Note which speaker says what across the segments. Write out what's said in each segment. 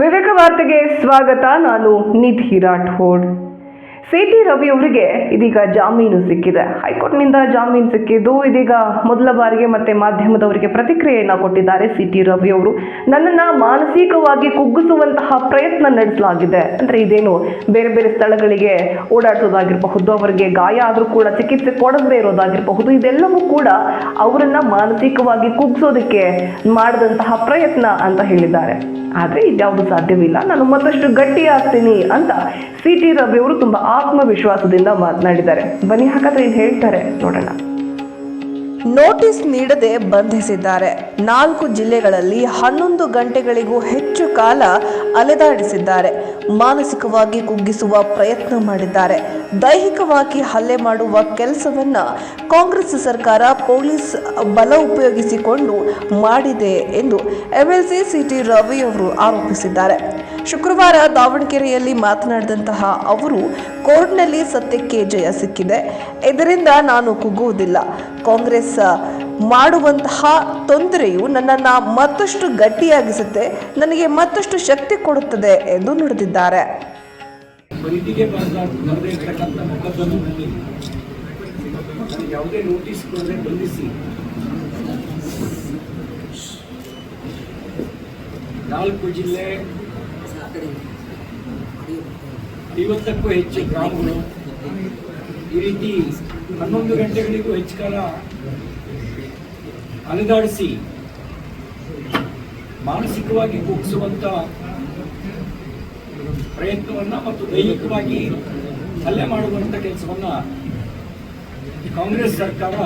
Speaker 1: ವಿವೇಕ ವಾರ್ತೆಗೆ ಸ್ವಾಗತ. ನಾನು ನಿಧಿ ರಾಠೋಡ್ ಸಿ ಟಿ ರವಿ ಅವರಿಗೆ ಇದೀಗ ಜಾಮೀನು ಸಿಕ್ಕಿದೆ. ಹೈಕೋರ್ಟ್ನಿಂದ ಜಾಮೀನು ಸಿಕ್ಕಿದ್ದು ಇದೀಗ ಮೊದಲ ಬಾರಿಗೆ ಮತ್ತೆ ಮಾಧ್ಯಮದವರಿಗೆ ಪ್ರತಿಕ್ರಿಯೆಯನ್ನು ಕೊಟ್ಟಿದ್ದಾರೆ ಸಿ ಟಿ ರವಿ ಅವರು. ನನ್ನನ್ನು ಮಾನಸಿಕವಾಗಿ ಕುಗ್ಗಿಸುವಂತಹ ಪ್ರಯತ್ನ ನಡೆಸಲಾಗಿದೆ. ಅಂದರೆ ಇದೇನು ಬೇರೆ ಬೇರೆ ಸ್ಥಳಗಳಿಗೆ ಓಡಾಡೋದಾಗಿರಬಹುದು ಅವರಿಗೆ ಗಾಯ ಆದರೂ ಕೂಡ ಚಿಕಿತ್ಸೆ ಕೊಡದೇ ಇರೋದಾಗಿರಬಹುದು, ಇದೆಲ್ಲವೂ ಕೂಡ ಅವರನ್ನು ಮಾನಸಿಕವಾಗಿ ಕುಗ್ಗಿಸೋದಕ್ಕೆ ಮಾಡಿದಂತಹ ಪ್ರಯತ್ನ ಅಂತ ಹೇಳಿದ್ದಾರೆ. ಆದರೆ ಇದ್ಯಾವುದು ಸಾಧ್ಯವಿಲ್ಲ. ನಾನು ಮತ್ತಷ್ಟು ಗಟ್ಟಿ ಆಗ್ತೀನಿ ಅಂತ ಸಿ ಟಿ ರವಿ ಅವರು ತುಂಬಾ ಆತ್ಮವಿಶ್ವಾಸದಿಂದ ಮಾತನಾಡಿದ್ದಾರೆ. ಬನ್ನಿ, ಹಾಗಾದ್ರೆ ಏನು ಹೇಳ್ತಾರೆ, ನೋಡೋಣ.
Speaker 2: ನೋಟಿಸ್ ನೀಡದೆ ಬಂಧಿಸಿದ್ದಾರೆ. ನಾಲ್ಕು ಜಿಲ್ಲೆಗಳಲ್ಲಿ ಹನ್ನೊಂದು ಗಂಟೆಗಳಿಗೂ ಹೆಚ್ಚು ಕಾಲ ಅಲೆದಾಡಿಸಿದ್ದಾರೆ. ಮಾನಸಿಕವಾಗಿ ಕುಗ್ಗಿಸುವ ಪ್ರಯತ್ನ ಮಾಡಿದ್ದಾರೆ. ದೈಹಿಕವಾಗಿ ಹಲ್ಲೆ ಮಾಡುವ ಕೆಲಸವನ್ನ ಕಾಂಗ್ರೆಸ್ ಸರ್ಕಾರ ಪೊಲೀಸ್ ಬಲ ಉಪಯೋಗಿಸಿಕೊಂಡು ಮಾಡಿದೆ ಎಂದು ಎಂಎಲ್ಸಿ ಸಿಟಿ ರವಿ ಅವರು ಆರೋಪಿಸಿದ್ದಾರೆ. ಶುಕ್ರವಾರ ದಾವಣಗೆರೆಯಲ್ಲಿ ಮಾತನಾಡಿದಂತಹ ಅವರು, ಕೋರ್ಟ್ನಲ್ಲಿ ಸತ್ಯಕ್ಕೆ ಜಯ ಸಿಕ್ಕಿದೆ. ಇದರಿಂದ ನಾನು ಕುಗ್ಗುವುದಿಲ್ಲ. ಕಾಂಗ್ರೆಸ್ ಮಾಡುವಂತಹ ತೊಂದರೆಯು ನನ್ನನ್ನು ಮತ್ತಷ್ಟು ಗಟ್ಟಿಯಾಗಿಸುತ್ತೆ, ನನಗೆ ಮತ್ತಷ್ಟು ಶಕ್ತಿ ಕೊಡುತ್ತದೆ ಎಂದು ನುಡಿದಿದ್ದಾರೆ.
Speaker 3: ಯಾವುದೇ ನೋಟಿಸ್ ಬಂಧಿಸಿ. ನಾಲ್ಕು ಜಿಲ್ಲೆ ಐವತ್ತಕ್ಕೂ ಹೆಚ್ಚು ಗ್ರಾಮಗಳು ಈ ರೀತಿ ಹನ್ನೊಂದು ಗಂಟೆಗಳಿಗೂ ಹೆಚ್ಚು ಕಾಲ ಅಲೆದಾಡಿಸಿ ಮಾನಸಿಕವಾಗಿ ಕುಗ್ಗಿಸುವಂಥ ಪ್ರಯತ್ನವನ್ನ ಮತ್ತು ದೈಹಿಕವಾಗಿ ಹಲ್ಲೆ ಮಾಡುವಂತ ಕೆಲಸವನ್ನ ಕಾಂಗ್ರೆಸ್ ಸರ್ಕಾರ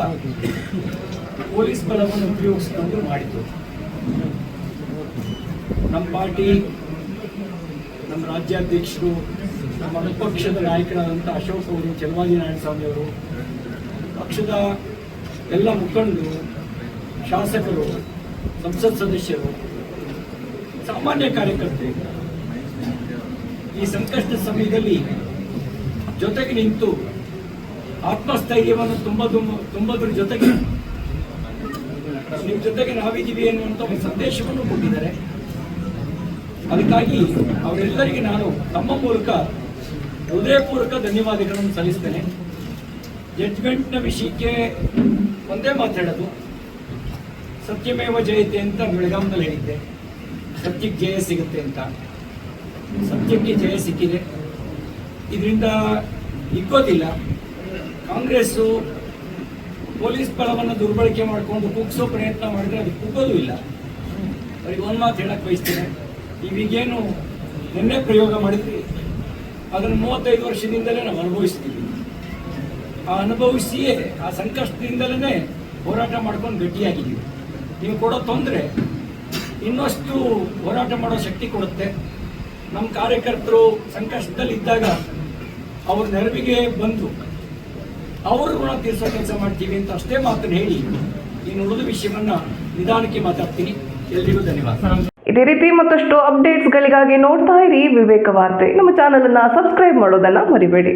Speaker 3: ಪೊಲೀಸ್ ಬಲವನ್ನು ಉಪಯೋಗಿಸಿಕೊಂಡು ಮಾಡಿತು. ನಮ್ಮ ಪಾರ್ಟಿ ನಮ್ಮ ರಾಜ್ಯಾಧ್ಯಕ್ಷರು, ನಮ್ಮ ವಿಪಕ್ಷದ ನಾಯಕರಾದಂಥ ಅಶೋಕ್ ಅವರು ಚಲವಾದಿ ನಾರಾಯಣಸ್ವಾಮಿ ಅವರು, ಪಕ್ಷದ ಎಲ್ಲ ಮುಖಂಡರು, ಶಾಸಕರು, ಸಂಸತ್ ಸದಸ್ಯರು, ಸಾಮಾನ್ಯ ಕಾರ್ಯಕರ್ತರು. ಈ ಸಂಕಷ್ಟ ಸಮಯದಲ್ಲಿ ಜೊತೆಗೆ ನಿಂತು ಆತ್ಮಸ್ಥೈರ್ಯವನ್ನು ತುಂಬದು ತುಂಬದ್ರ ಜೊತೆಗೆ, ನಿಮ್ಮ ಜೊತೆಗೆ ನಾವಿದ್ದೀವಿ ಅನ್ನುವಂಥ ಒಂದು ಸಂದೇಶವನ್ನು ಕೊಟ್ಟಿದ್ದಾರೆ. ಅದಕ್ಕಾಗಿ ಅವರೆಲ್ಲರಿಗೆ ನಾನು ತಮ್ಮ ಮೂಲಕ ಹೃದಯಪೂರ್ವಕ ಧನ್ಯವಾದಗಳನ್ನು ಸಲ್ಲಿಸ್ತೇನೆ. ಜಡ್ಜ್ಮೆಂಟ್ನ ವಿಷಯಕ್ಕೆ ಒಂದೇ ಮಾತಾಡೋದು ಸತ್ಯಮೇವ ಜಯತೆ ಅಂತ ಬೆಳಗಾಂನಲ್ಲಿ ಹೇಳಿದ್ದೆ. ಸತ್ಯಕ್ಕೆ ಜಯ ಸಿಗುತ್ತೆ ಅಂತ. ಸತ್ಯಕ್ಕೆ ಜಯ ಸಿಕ್ಕಿದೆ. ಇದರಿಂದ ಇಕ್ಕೋದಿಲ್ಲ ಕಾಂಗ್ರೆಸ್ಸು ಪೊಲೀಸ್ ಬಲವನ್ನು ದುರ್ಬಳಕೆ ಮಾಡಿಕೊಂಡು ಕುಗ್ಸೋ ಪ್ರಯತ್ನ ಮಾಡಿದ್ರೆ ಅದು ಕುಗ್ಗೋದು ಇಲ್ಲ. ಅವ್ರಿಗೆ ಒಂದು ಮಾತು ಹೇಳಕ್ಕೆ ಬಯಸ್ತೇನೆ. ನೀವೀಗೇನು ನಿನ್ನೆ ಪ್ರಯೋಗ ಮಾಡಿದ್ವಿ. ಅದನ್ನು ಮೂವತ್ತೈದು ವರ್ಷದಿಂದಲೇ ನಾವು ಅನುಭವಿಸ್ತೀವಿ. ಆ ಅನುಭವಿಸಿಯೇ, ಆ ಸಂಕಷ್ಟದಿಂದಲೇ ಹೋರಾಟ ಮಾಡ್ಕೊಂಡು ಗಟ್ಟಿಯಾಗಿದ್ದೀವಿ. ನೀವು ಕೊಡೋ ತೊಂದರೆ ಇನ್ನಷ್ಟು ಹೋರಾಟ ಮಾಡೋ ಶಕ್ತಿ ಕೊಡುತ್ತೆ. ನಮ್ಮ ಕಾರ್ಯಕರ್ತರು ಸಂಕಷ್ಟದಲ್ಲಿ ಇದ್ದಾಗ ಅವ್ರ ನೆರವಿಗೆ ಬಂದು ಅವ್ರ ಋಣ ತೀರಿಸೋ ಕೆಲಸ ಮಾಡ್ತೀವಿ ಅಂತ ಅಷ್ಟೇ ಮಾತನ್ನು ಹೇಳಿ ಇನ್ನು ಉಳಿದ ವಿಷಯವನ್ನು ನಿಧಾನಕ್ಕೆ ಮಾತಾಡ್ತೀನಿ. ಎಲ್ರಿಗೂ ಧನ್ಯವಾದ.
Speaker 1: ಇದೇ ರೀತಿ ಮತ್ತಷ್ಟು ಅಪ್ಡೇಟ್ಸ್ಗಳಿಗಾಗಿ ನೋಡ್ತಾ ಇರಿ ವಿವೇಕ ವಾರ್ತೆ. ನಮ್ಮ ಚಾನಲನ್ನು ಸಬ್ಸ್ಕ್ರೈಬ್ ಮಾಡೋದನ್ನು ಮರಿಬೇಡಿ.